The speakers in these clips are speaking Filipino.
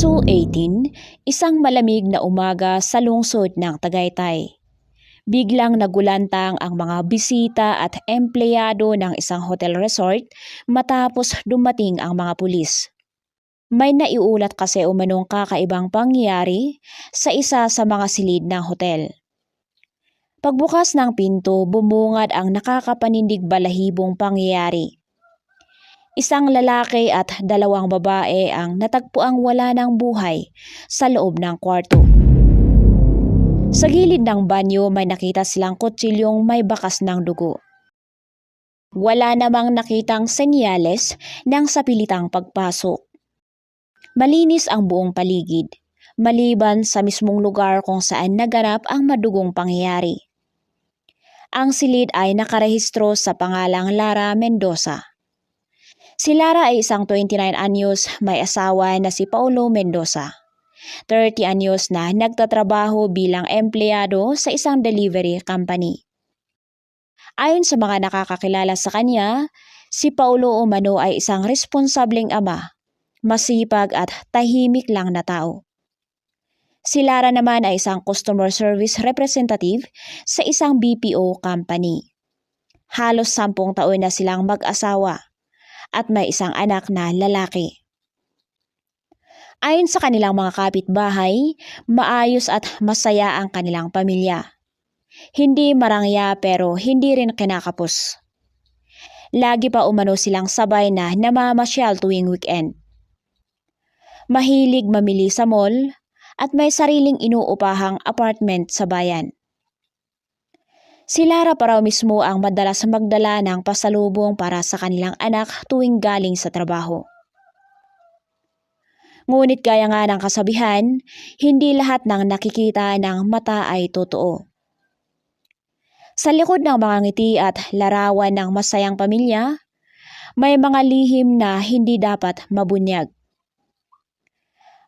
Marso 18, isang malamig na umaga sa lungsod ng Tagaytay. Biglang nagulantang ang mga bisita at empleyado ng isang hotel resort matapos dumating ang mga pulis. May naiulat kasi umanong kakaibang pangyayari sa isa sa mga silid ng hotel. Pagbukas ng pinto, bumungad ang nakakapanindig balahibong pangyayari. Isang lalaki at dalawang babae ang natagpuang wala ng buhay sa loob ng kwarto. Sa gilid ng banyo may nakita silang kutsilyong may bakas ng dugo. Wala namang nakitang senyales ng sapilitang pagpasok. Malinis ang buong paligid, maliban sa mismong lugar kung saan naganap ang madugong pangyayari. Ang silid ay nakarehistro sa pangalang Lara Mendoza. Si Lara ay isang 29 anyos may asawa na si Paulo Mendoza. 30 anyos na nagtatrabaho bilang empleyado sa isang delivery company. Ayon sa mga nakakakilala sa kanya, si Paulo Umano ay isang responsableng ama, masipag at tahimik lang na tao. Si Lara naman ay isang customer service representative sa isang BPO company. Halos sampung taon na silang mag-asawa at may isang anak na lalaki. Ayon sa kanilang mga kapitbahay, maayos at masaya ang kanilang pamilya. Hindi marangya pero hindi rin kinakapos. Lagi pa umano silang sabay na namamasyal tuwing weekend. Mahilig mamili sa mall at may sariling inuupahang apartment sa bayan. Si Lara pa mismo ang madalas magdala ng pasalubong para sa kanilang anak tuwing galing sa trabaho. Ngunit gaya nga ng kasabihan, hindi lahat ng nakikita ng mata ay totoo. Sa likod ng mga ngiti at larawan ng masayang pamilya, may mga lihim na hindi dapat mabunyag.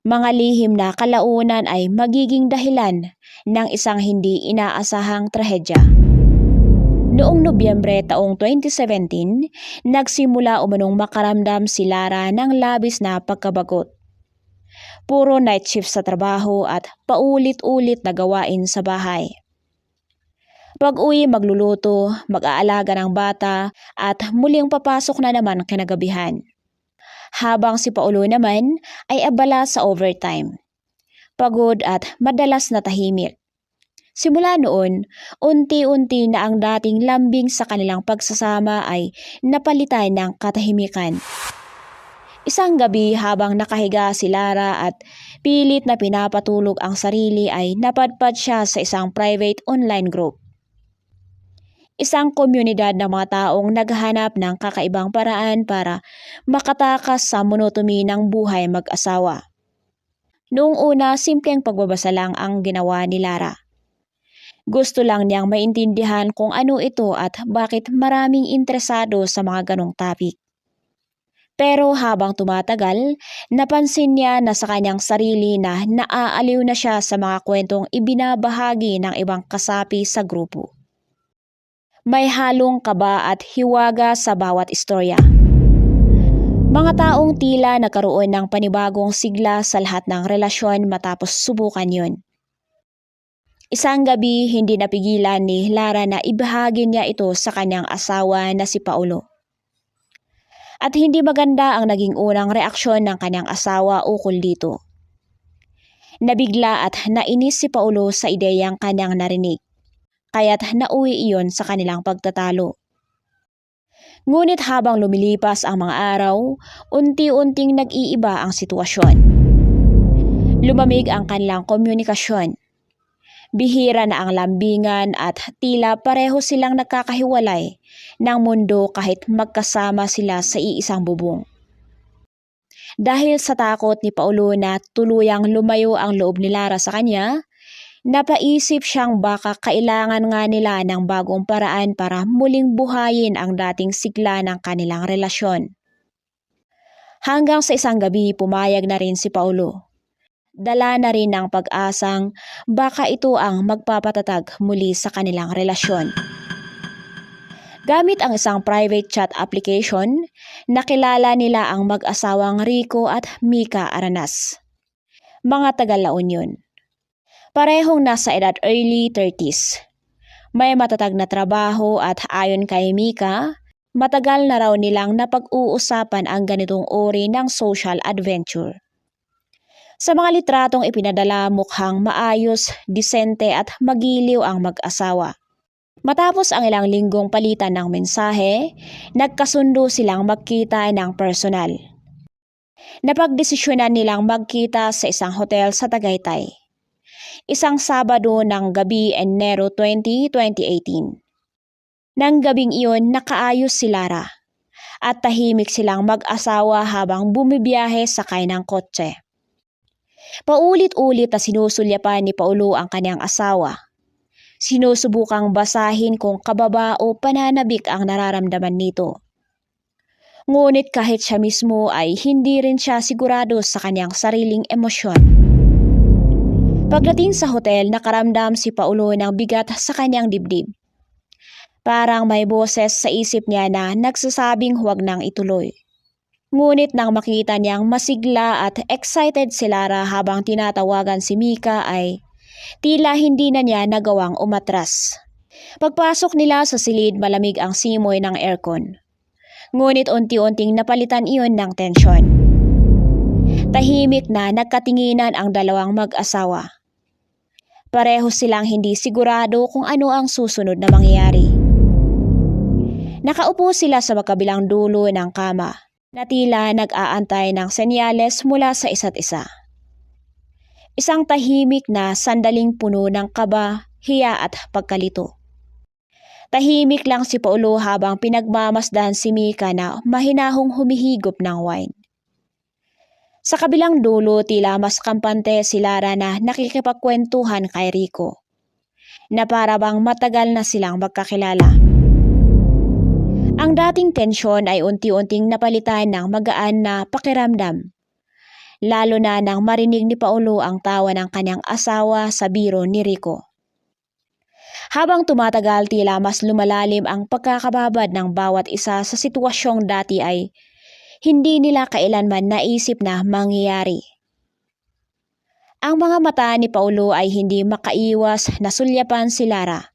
Mga lihim na kalaunan ay magiging dahilan ng isang hindi inaasahang trahedya. Noong Nobyembre taong 2017, nagsimula umanong makaramdam si Lara ng labis na pagkabagot. Puro night shift sa trabaho at paulit-ulit na gawain sa bahay. Pag uwi magluluto, mag-aalaga ng bata at muling papasok na naman kinagabihan. Habang si Paulo naman ay abala sa overtime. Pagod at madalas na tahimik. Simula noon, unti-unti na ang dating lambing sa kanilang pagsasama ay napalitan ng katahimikan. Isang gabi habang nakahiga si Lara at pilit na pinapatulog ang sarili ay napadpad siya sa isang private online group. Isang komunidad ng mga taong naghahanap ng kakaibang paraan para makatakas sa monotony ng buhay mag-asawa. Noong una, simpleng pagbabasa lang ang ginawa ni Lara. Gusto lang niyang maintindihan kung ano ito at bakit maraming interesado sa mga ganong topic. Pero habang tumatagal, napansin niya na sa kanyang sarili na naaaliw na siya sa mga kwentong ibinabahagi ng ibang kasapi sa grupo. May halong kaba at hiwaga sa bawat istorya. Mga taong tila nagkaroon ng panibagong sigla sa lahat ng relasyon matapos subukan yun. Isang gabi, hindi napigilan ni Lara na ibahagi niya ito sa kanyang asawa na si Paulo. At hindi maganda ang naging unang reaksyon ng kanyang asawa ukol dito. Nabigla at nainis si Paulo sa ideyang kanyang narinig, kaya't nauwi iyon sa kanilang pagtatalo. Ngunit habang lumilipas ang mga araw, unti-unting nag-iiba ang sitwasyon. Lumamig ang kanilang komunikasyon Bihira na ang lambingan at tila pareho silang nagkakahiwalay ng mundo kahit magkasama sila sa iisang bubong. Dahil sa takot ni Paulo na tuluyang lumayo ang loob ni Lara sa kanya, napaisip siyang baka kailangan nga nila ng bagong paraan para muling buhayin ang dating sigla ng kanilang relasyon. Hanggang sa isang gabi pumayag na rin si Paulo dala na rin ng pag-asang baka ito ang magpapatatag muli sa kanilang relasyon. Gamit ang isang private chat application, nakilala nila ang mag-asawang Rico at Mika Aranas. mga taga-La Union. Parehong nasa edad early 30s. May matatag na trabaho at ayon kay Mika, matagal na raw nilang napag-uusapan ang ganitong uri ng social adventure. Sa mga litratong ipinadala mukhang maayos, disente at magiliw ang mag-asawa. Matapos ang ilang linggong palitan ng mensahe, nagkasundo silang magkita ng personal. Napagdesisyonan nilang magkita sa isang hotel sa Tagaytay. Isang Sabado ng gabi Enero 20, 2018. Nang gabing iyon, nakaayos si Lara at tahimik silang mag-asawa habang bumibiyahe sakay ng kotse. Paulit-ulit na sinusulyapan ni Paulo ang kanyang asawa Sinusubukang basahin kung kababa o pananabik ang nararamdaman nito. Ngunit kahit siya mismo ay hindi rin siya sigurado sa kanyang sariling emosyon. Pagdating sa hotel, nakaramdam si Paulo ng bigat sa kanyang dibdib. Parang may boses sa isip niya na nagsasabing huwag nang ituloy. Ngunit nang makita niyang masigla at excited si Lara habang tinatawagan si Mika ay Tila hindi na niya nagawang umatras. Pagpasok nila sa silid malamig ang simoy ng aircon. Ngunit unti-unting napalitan iyon ng tensyon. Tahimik na nagkatinginan ang dalawang mag-asawa. Pareho silang hindi sigurado kung ano ang susunod na mangyayari. Nakaupo sila sa makabilang dulo ng kama na tila nag-aantay ng senyales mula sa isa't isa. Isang tahimik na sandaling puno ng kaba, hiya at pagkalito. Tahimik lang si Paulo habang pinagmamasdan si Mika na mahinahong humihigop ng wine. Sa kabilang dulo tila mas kampante si Lara na nakikipagkwentuhan kay Rico. Na para bang matagal na silang magkakilala. Ang dating tensyon ay unti-unting napalitan ng magaan na pakiramdam lalo na nang marinig ni Paulo ang tawa ng kanyang asawa sa biro ni Rico. Habang tumatagal tila mas lumalalim ang pagkakababad ng bawat isa sa sitwasyong dati ay hindi nila kailanman naisip na mangyayari. Ang mga mata ni Paulo ay hindi makaiwas na sulyapan si Lara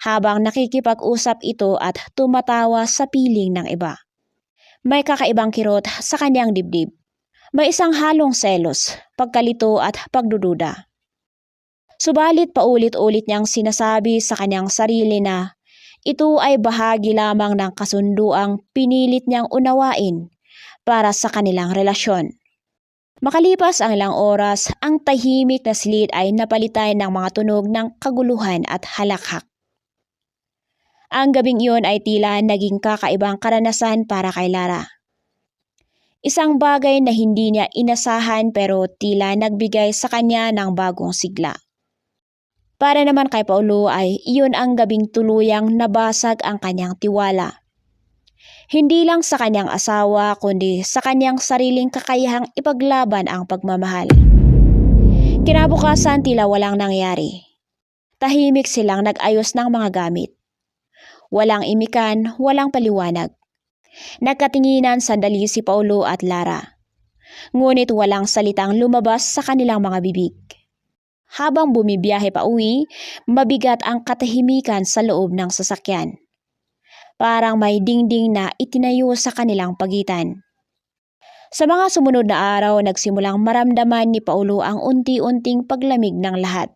habang nakikipag-usap ito at tumatawa sa piling ng iba. May kakaibang kirot sa kanyang dibdib. May isang halong selos, pagkalito at pagdududa. Subalit paulit-ulit niyang sinasabi sa kanyang sarili na ito ay bahagi lamang ng kasunduang pinilit niyang unawain para sa kanilang relasyon. Makalipas ang ilang oras, ang tahimik na silid ay napalitan ng mga tunog ng kaguluhan at halakhak. Ang gabing iyon ay tila naging kakaibang karanasan para kay Lara. Isang bagay na hindi niya inasahan pero tila nagbigay sa kanya ng bagong sigla. Para naman kay Paulo ay iyon ang gabing tuluyang nabasag ang kanyang tiwala. Hindi lang sa kanyang asawa kundi sa kanyang sariling kakayahang ipaglaban ang pagmamahal. Kinabukasan tila walang nangyari. Tahimik silang nag-ayos ng mga gamit. Walang imikan, walang paliwanag. Nagkatinginan sandali si Paulo at Lara. Ngunit walang salitang lumabas sa kanilang mga bibig. Habang bumibiyahe pa uwi, mabigat ang katahimikan sa loob ng sasakyan. Parang may dingding na itinayo sa kanilang pagitan. Sa mga sumunod na araw, nagsimulang maramdaman ni Paulo ang unti-unting paglamig ng lahat.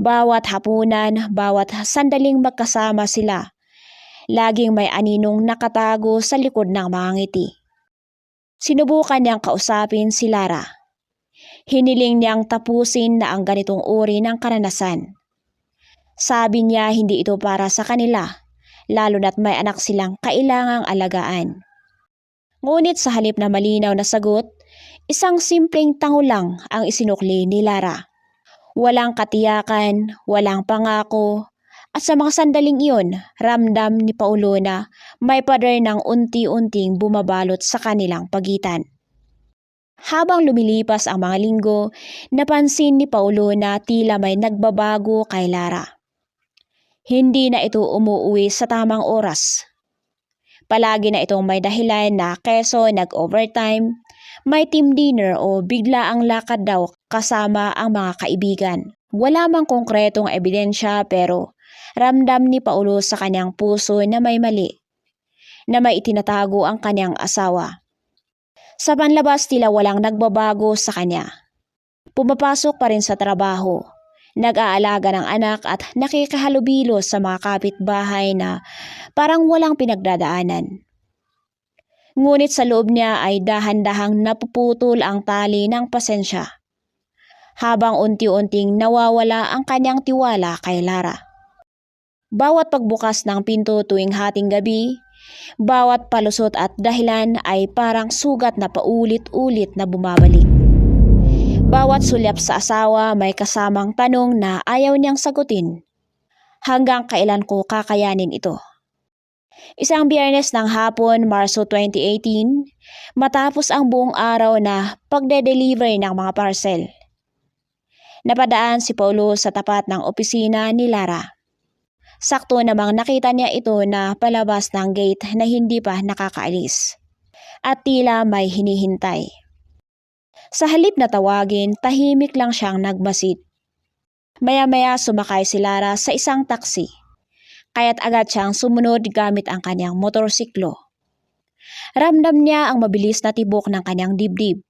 Bawat hapunan, bawat sandaling magkasama sila, Laging may aninong nakatago sa likod ng mga ngiti. Sinubukan niyang kausapin si Lara. Hiniling niyang tapusin na ang ganitong uri ng karanasan. Sabi niya hindi ito para sa kanila, lalo na't may anak silang kailangang alagaan. Ngunit sa halip na malinaw na sagot, isang simpleng tango lang ang isinukli ni Lara. Walang katiyakan, walang pangako, at sa mga sandaling iyon, ramdam ni Paulo na may pader ng unti-unting bumabalot sa kanilang pagitan. Habang lumilipas ang mga linggo, napansin ni Paulo na tila may nagbabago kay Lara. Hindi na ito umuwi sa tamang oras. Palagi na itong may dahilan na keso nag-overtime, May team dinner o bigla ang lakad daw kasama ang mga kaibigan. Wala mang konkretong ebidensya pero ramdam ni Paulo sa kanyang puso na may mali, na may itinatago ang kanyang asawa. Sa panlabas tila walang nagbabago sa kanya. Pumapasok pa rin sa trabaho, nag-aalaga ng anak at nakikahalubilo sa mga kapitbahay na parang walang pinagdadaanan. Ngunit sa loob niya ay dahan-dahang napuputol ang tali ng pasensya. Habang unti-unting nawawala ang kanyang tiwala kay Lara. Bawat pagbukas ng pinto tuwing hating gabi, bawat palusot at dahilan ay parang sugat na paulit-ulit na bumabalik. Bawat sulyap sa asawa may kasamang tanong na ayaw niyang sagutin. Hanggang kailan ko kakayanin ito? Isang biyernes ng hapon, Marso 2018, matapos ang buong araw na pagde-deliver ng mga parcel. Napadaan si Paulo sa tapat ng opisina ni Lara. Sakto namang nakita niya ito na palabas ng gate na hindi pa nakakaalis. At tila may hinihintay. Sa halip na tawagin, tahimik lang siyang nagmasid. Maya-maya sumakay si Lara sa isang taksi. Kaya't agad siyang sumunod gamit ang kanyang motorsiklo. Ramdam niya ang mabilis na tibok ng kanyang dibdib.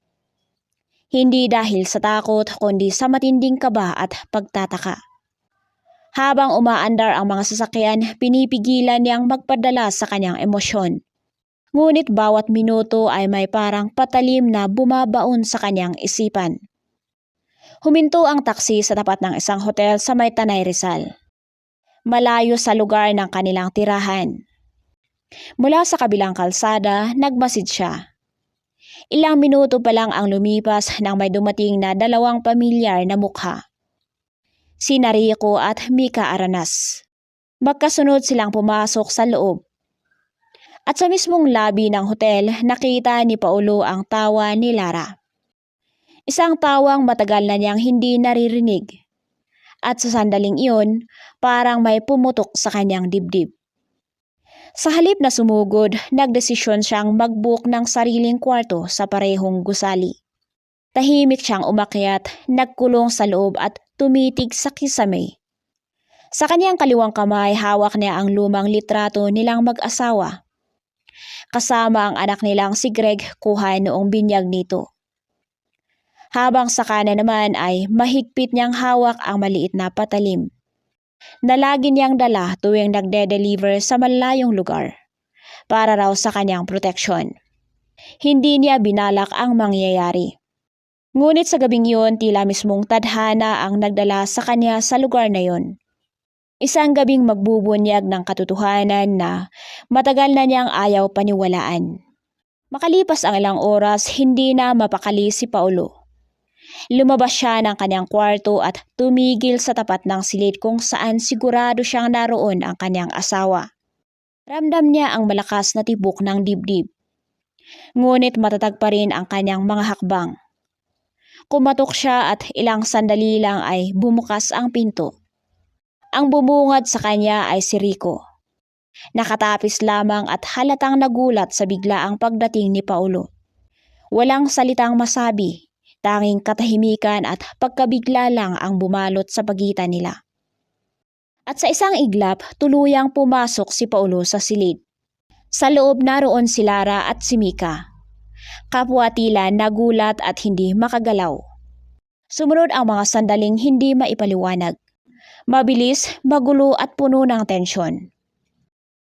Hindi dahil sa takot kundi sa matinding kaba at pagtataka. Habang umaandar ang mga sasakyan, pinipigilan niyang magpadala sa kanyang emosyon. Ngunit bawat minuto ay may parang patalim na bumabaon sa kanyang isipan. Huminto ang taksi sa tapat ng isang hotel sa may Tanay Rizal. Malayo sa lugar ng kanilang tirahan. Mula sa kabilang kalsada, nagmasid siya. Ilang minuto pa lang ang lumipas nang may dumating na dalawang pamilyar na mukha. Si Rico at Mika Aranas. Magkasunod silang pumasok sa loob. At sa mismong labi ng hotel, nakita ni Paulo ang tawa ni Lara. Isang tawang matagal na niyang hindi naririnig. At sa sandaling iyon, parang may pumutok sa kanyang dibdib. Sa halip na sumugod, nagdesisyon siyang mag-book ng sariling kwarto sa parehong gusali. Tahimik siyang umakyat, nagkulong sa loob at tumitig sa kisame. Sa kanyang kaliwang kamay, hawak niya ang lumang litrato nilang mag-asawa. Kasama ang anak nilang si Greg kuha noong binyag nito. Habang sa kanan naman ay mahigpit niyang hawak ang maliit na patalim na lagi niyang dala tuwing nagde-deliver sa malayong lugar para raw sa kanyang proteksyon. Hindi niya binalak ang mangyayari. Ngunit sa gabing yun, tila mismong tadhana ang nagdala sa kanya sa lugar na yon. Isang gabing magbubunyag ng katotohanan na matagal na niyang ayaw paniwalaan. Makalipas ang ilang oras, hindi na mapakali si Paulo. Lumabas siya ng kanyang kwarto at tumigil sa tapat ng silid kung saan sigurado siyang naroon ang kanyang asawa. Ramdam niya ang malakas na tibok ng dibdib. Ngunit matatag pa rin ang kanyang mga hakbang. Kumatok siya at ilang sandali lang ay bumukas ang pinto. Ang bumungad sa kanya ay si Rico. Nakatapis lamang at halatang nagulat sa biglaang pagdating ni Paulo. Walang salitang masabi Tanging katahimikan at pagkabigla lang ang bumalot sa pagitan nila. At sa isang iglap, tuluyang pumasok si Paulo sa silid. Sa loob naroon si Lara at si Mika. Kapwa tila nagulat at hindi makagalaw. Sumunod ang mga sandaling hindi maipaliwanag. Mabilis, magulo at puno ng tensyon.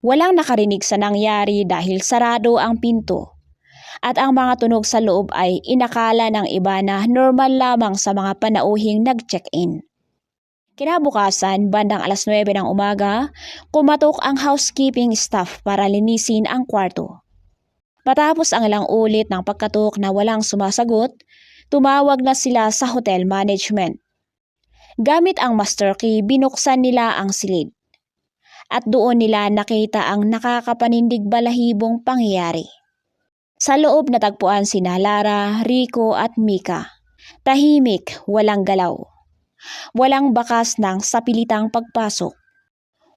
Walang nakarinig sa nangyari dahil sarado ang pinto at ang mga tunog sa loob ay inakala ng iba na normal lamang sa mga panauhing nag-check-in. Kinabukasan, bandang alas 9 ng umaga, kumatok ang housekeeping staff para linisin ang kwarto. Patapos ang ilang ulit ng pagkatok na walang sumasagot, tumawag na sila sa hotel management. Gamit ang master key, binuksan nila ang silid. At doon nila nakita ang nakakapanindig balahibong pangyayari. Sa loob natagpuan si Lara, Rico at Mika. Tahimik, walang galaw. Walang bakas ng sapilitang pagpasok.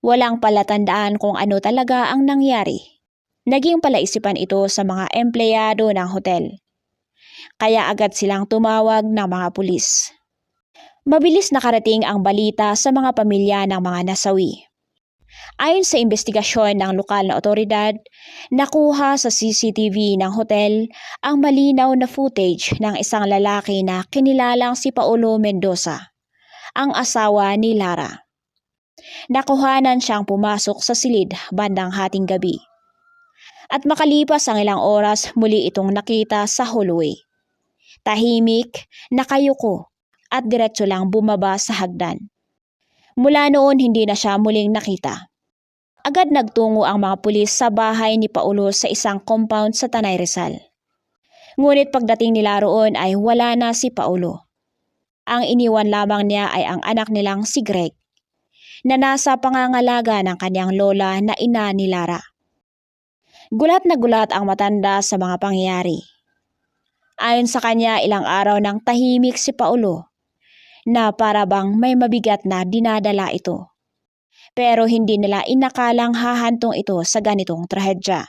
Walang palatandaan kung ano talaga ang nangyari. Naging palaisipan ito sa mga empleyado ng hotel. kaya agad silang tumawag ng mga pulis. Mabilis nakarating ang balita sa mga pamilya ng mga nasawi. Ayon sa investigasyon ng lokal na otoridad, nakuha sa CCTV ng hotel ang malinaw na footage ng isang lalaki na kinilalang si Paulo Mendoza, ang asawa ni Lara. Nakuhanan siyang pumasok sa silid bandang hating gabi. At makalipas ang ilang oras muli itong nakita sa hallway. Tahimik, nakayuko, at diretso lang bumaba sa hagdan. Mula noon hindi na siya muling nakita. Agad nagtungo ang mga pulis sa bahay ni Paulo sa isang compound sa Tanay Rizal. Ngunit pagdating nila roon ay wala na si Paulo. Ang iniwan lamang niya ay ang anak nilang si Greg, na nasa pangangalaga ng kanyang lola na ina ni Lara. Gulat na gulat ang matanda sa mga pangyayari. Ayon sa kanya, ilang araw nang tahimik si Paulo na para bang may mabigat na dinadala ito. Pero hindi nila inakalang hahantong ito sa ganitong trahedya.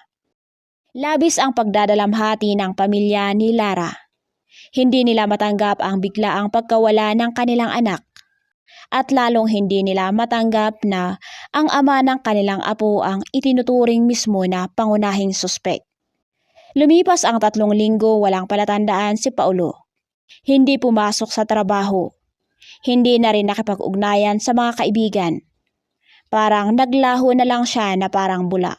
Labis ang pagdadalamhati ng pamilya ni Lara. Hindi nila matanggap ang biglaang pagkawala ng kanilang anak at lalong hindi nila matanggap na ang ama ng kanilang apo ang itinuturing mismo na pangunahing suspek. Lumipas ang tatlong linggo walang palatandaan si Paulo. Hindi pumasok sa trabaho. Hindi na rin nakipag-ugnayan sa mga kaibigan. Parang naglaho na lang siya na parang bula.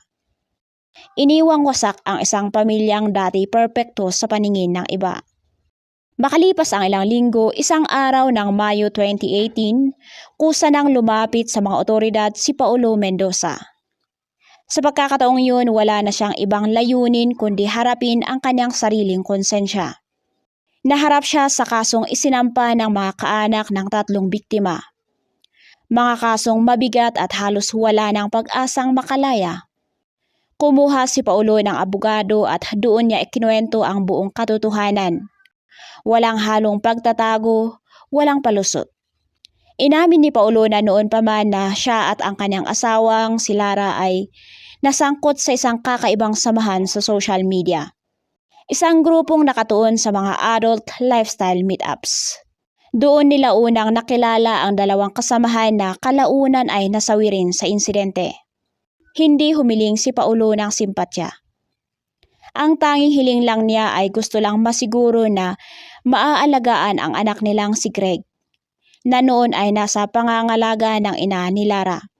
Iniwang wasak ang isang pamilyang dati perpekto sa paningin ng iba. Makalipas ang ilang linggo, isang araw ng Mayo 2018, kusa nang lumapit sa mga otoridad si Paulo Mendoza. Sa pagkakataong yun, wala na siyang ibang layunin kundi harapin ang kanyang sariling konsensya. Naharap siya sa kasong isinampa ng mga kaanak ng tatlong biktima. Mga kasong mabigat at halos wala ng pag-asang makalaya. Kumuha si Paulo ng abogado at doon niya ikinuwento ang buong katotohanan. Walang halong pagtatago, walang palusot. Inamin ni Paulo na noon pa man na siya at ang kanyang asawang si Lara ay nasangkot sa isang kakaibang samahan sa social media. Isang grupong nakatuon sa mga adult lifestyle meetups. Doon nila unang nakilala ang dalawang kasamahan na kalaunan ay nasawi rin sa insidente. Hindi humiling si Paulo ng simpatya. Ang tanging hiling lang niya ay gusto lang masiguro na maaalagaan ang anak nilang si Greg, na noon ay nasa pangangalaga ng ina ni Lara.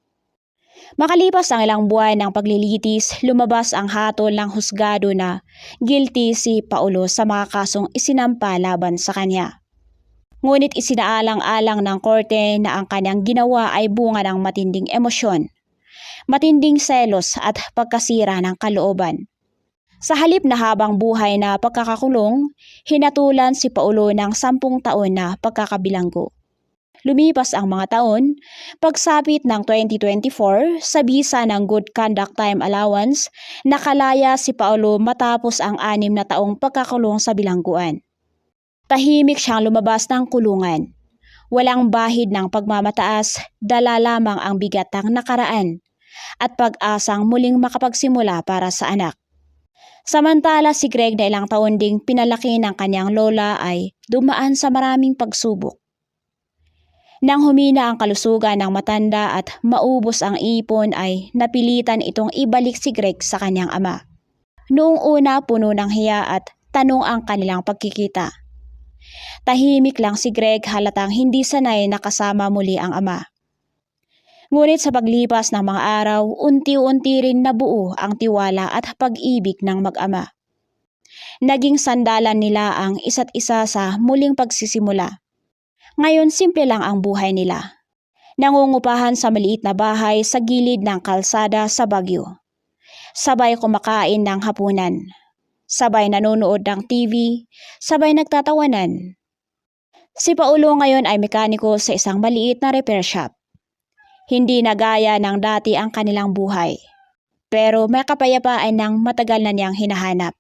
Makalipas ang ilang buwan ng paglilitis, lumabas ang hatol ng husgado na guilty si Paulo sa mga kasong isinampa laban sa kanya. Ngunit isinaalang-alang ng korte na ang kanyang ginawa ay bunga ng matinding emosyon, matinding selos at pagkasira ng kalooban. Sa halip na habang buhay na pagkakakulong, hinatulan si Paulo ng sampung taon na pagkakabilanggo. Lumipas ang mga taon, pagsapit ng 2024 sa bisa ng Good Conduct Time Allowance, nakalaya si Paulo matapos ang anim na taong pagkakulong sa bilangguan. Tahimik siyang lumabas ng kulungan. Walang bahid ng pagmamataas, dala lamang ang bigat ng nakaraan at pag-asang muling makapagsimula para sa anak. Samantala si Greg na ilang taon ding pinalaki ng kanyang lola ay dumaan sa maraming pagsubok. Nang humina ang kalusugan ng matanda at maubos ang ipon ay napilitan itong ibalik si Greg sa kanyang ama. Noong una puno ng hiya at tanong ang kanilang pagkikita. Tahimik lang si Greg halatang hindi sanay nakasama muli ang ama. Ngunit sa paglipas ng mga araw, unti-unti rin nabuo ang tiwala at pag-ibig ng mag-ama. Naging sandalan nila ang isa't isa sa muling pagsisimula. Ngayon simple lang ang buhay nila. Nangungupahan sa maliit na bahay sa gilid ng kalsada sa Bagyo. Sabay kumakain ng hapunan. Sabay nanonood ng TV. Sabay nagtatawanan. Si Paulo ngayon ay mekaniko sa isang maliit na repair shop. Hindi na gaya ng dati ang kanilang buhay. Pero may kapayapaan ng matagal na niyang hinahanap.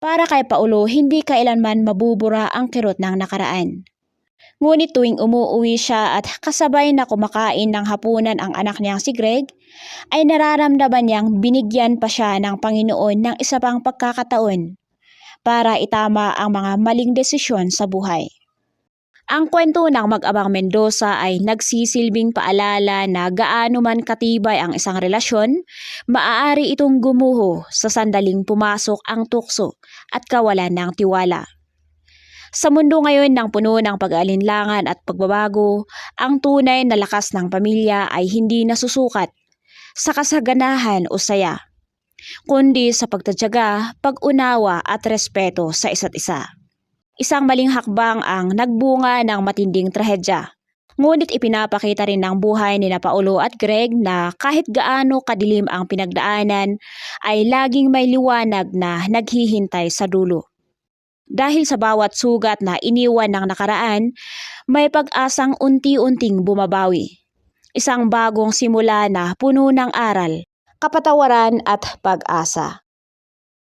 Para kay Paulo, hindi kailanman mabubura ang kirot ng nakaraan. Ngunit tuwing umuuwi siya at kasabay na kumakain ng hapunan ang anak niyang si Greg, ay nararamdaman niyang binigyan pa siya ng Panginoon ng isa pang pagkakataon para itama ang mga maling desisyon sa buhay. Ang kwento ng mag-abang Mendoza ay nagsisilbing paalala na gaano man katibay ang isang relasyon, maaari itong gumuho sa sandaling pumasok ang tukso at kawalan ng tiwala. Sa mundo ngayon ng puno ng pag-aalinlangan at pagbabago, ang tunay na lakas ng pamilya ay hindi nasusukat sa kasaganahan o saya, kundi sa pagtatyaga, pag-unawa at respeto sa isa't isa. Isang maling hakbang ang nagbunga ng matinding trahedya. Ngunit ipinapakita rin ng buhay ni Paulo at Greg na kahit gaano kadilim ang pinagdaanan ay laging may liwanag na naghihintay sa dulo. Dahil sa bawat sugat na iniwan ng nakaraan, may pag-asang unti-unting bumabawi. Isang bagong simula na puno ng aral, kapatawaran at pag-asa.